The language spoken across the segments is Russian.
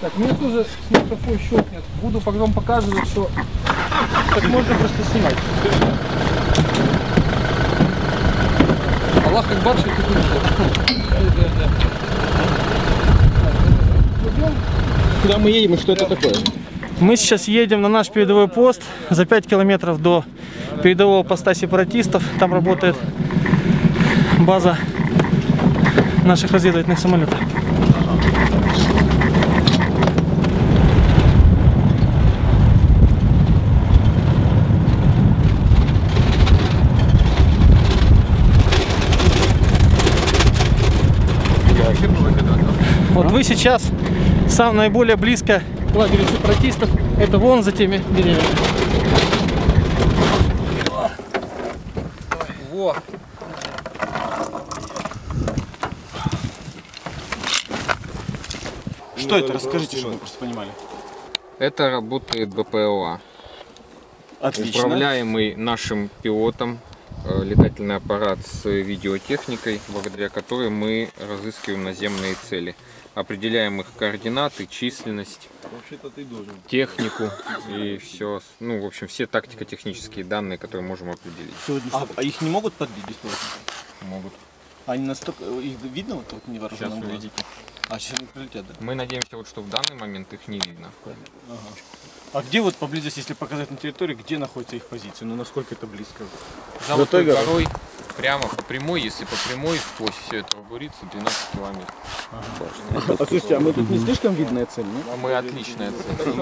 Так, мне тоже смартфон щелкнет. Буду потом показывать, что так можно просто снимать. Аллах как баршик, как Куда мы едем и что это такое? Мы сейчас едем на наш передовой пост за 5 километров до передового поста сепаратистов. Там работает база наших разведывательных самолетов. Сейчас сам наиболее близко к лагерю сепаратистов. Это вон за теми деревьями. Во. Что это? Расскажите, чтобы мы просто понимали. Это работает БПЛА, Отлично. управляемый нашим пилотом летательный аппарат с видеотехникой, благодаря которой мы разыскиваем наземные цели. Определяем их координаты, численность, технику и все. Ну, в общем, все тактико-технические данные, которые можем определить. А, а их не могут подбить бесплатно? Могут. Они настолько... Их видно вот так невооруженным Сейчас глазиком? А сейчас они прилетят, да? Мы надеемся, вот, что в данный момент их не видно. А где вот поблизости, если показать на территории, где находится их позиция? Ну, насколько это близко? Золотой горой. Прямо по прямой, если по прямой сквозь все это бугурится 12 километров. А слушайте, а мы тут не слишком видная цель, нет? А мы отличная цель.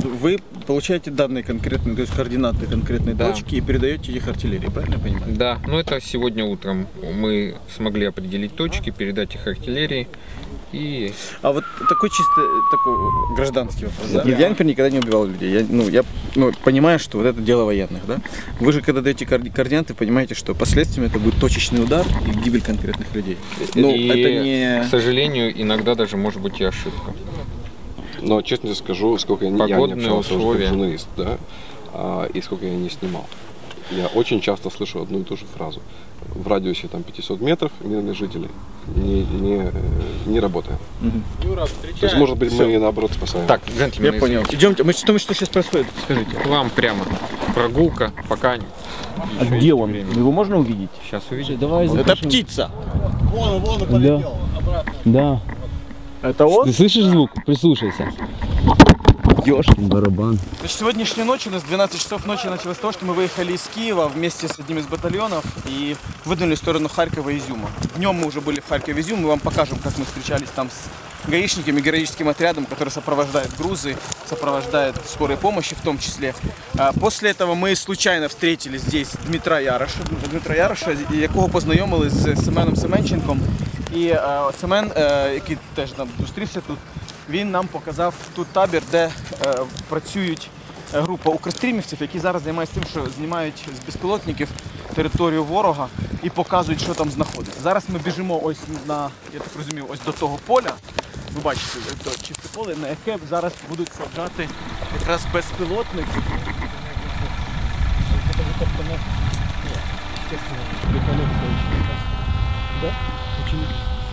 Вы получаете данные конкретные, то есть координаты конкретной Да. точки и передаете их артиллерии, правильно я понимаю? Да, ну это сегодня утром мы смогли определить точки, передать их артиллерии. И А вот такой чисто такой гражданский вопрос. да? Я, например, никогда не убивал людей. Я, ну, я ну, понимаю, что вот это дело военных, да? Вы же, когда даете коорди- координаты, понимаете, что последствиями это будет точечный удар и гибель конкретных людей. Ну, это не... к сожалению, иногда даже может быть и ошибка. Но честно скажу, сколько я не, я не общался уже как условия. журналист, да, а, и сколько я не снимал. Я очень часто слышу одну и ту же фразу. В радиусе там 500 метров мирные жители не, не, э, не работаем. То есть, может быть, мы наоборот спасаем. Так, Я джентльмены, понял. Идемте. Мы, что, что сейчас происходит? Скажите. К вам прямо. Прогулка, пока не- А еще где он? время. Его можно увидеть? Сейчас увидите. Это птица. Да. Да. Это он? Ты слышишь звук? Прислушайся. Ёшкин Барабан. Значит, сегодняшняя ночь, у нас 12 часов ночи началось с того, что мы выехали из Киева вместе с одним из батальонов и выдвинули в сторону Харькова и Изюма. Днем мы уже были в Харькове и Изюм, мы вам покажем, как мы встречались там с гаишниками, героическим отрядом, который сопровождает грузы, сопровождает скорой помощи в том числе. А После этого ми случайно встретили здесь Дмитра Яроша, Дмитра Яроша, якого познайомили з Семеном Семенченком. І е, Семен, який теж нам зустрівся тут, він нам показав тут табір, де е, працюють е, група укрстрімівців, які зараз займаються тим, що знімають з безпілотників територію ворога і показують, що там знаходиться. Зараз ми біжимо ось на, я так розумію, ось до того поля. Ви бачите, то чисте поле, на яке зараз будуть саджати якраз безпілотники.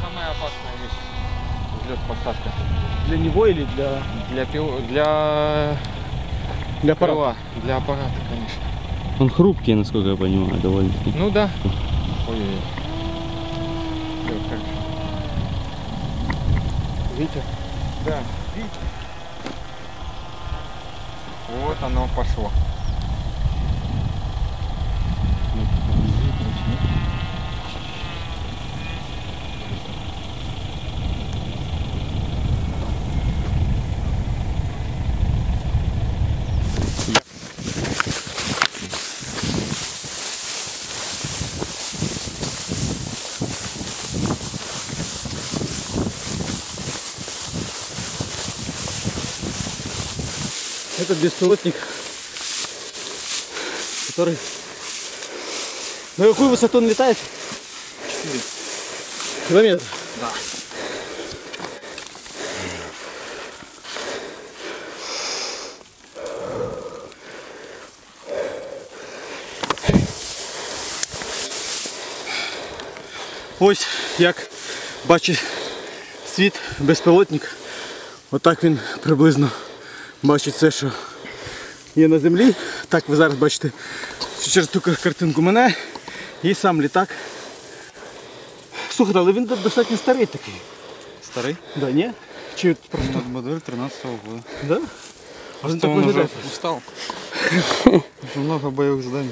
Самая опасная вещь. Взлет посадка. Для него или для, Для пил... для для аппарата? крыла, для аппарата, конечно. Он хрупкий, насколько я понимаю, довольно. Ну да. Ой-ой-ой. Видите? Да, видите? Вот оно пошло. Этот беспилотник, который... На какую высоту он летает? 4 километра. Да. Ось як бачить світ, безпілотник. Отак він приблизно бачить все, що є на землі. Так ви зараз бачите через ту картинку мене і сам літак. Слухайте, але він достатньо старий такий. Старий? Да, ні? Чи просто. Модель 13 года. Да? А він так виглядає. устал. Очень много бойових заданий.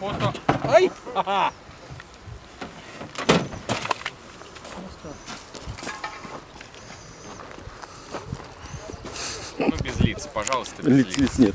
был. Дальше, дальше. Ну, без лиц, пожалуйста, без Лиц, лиц нет.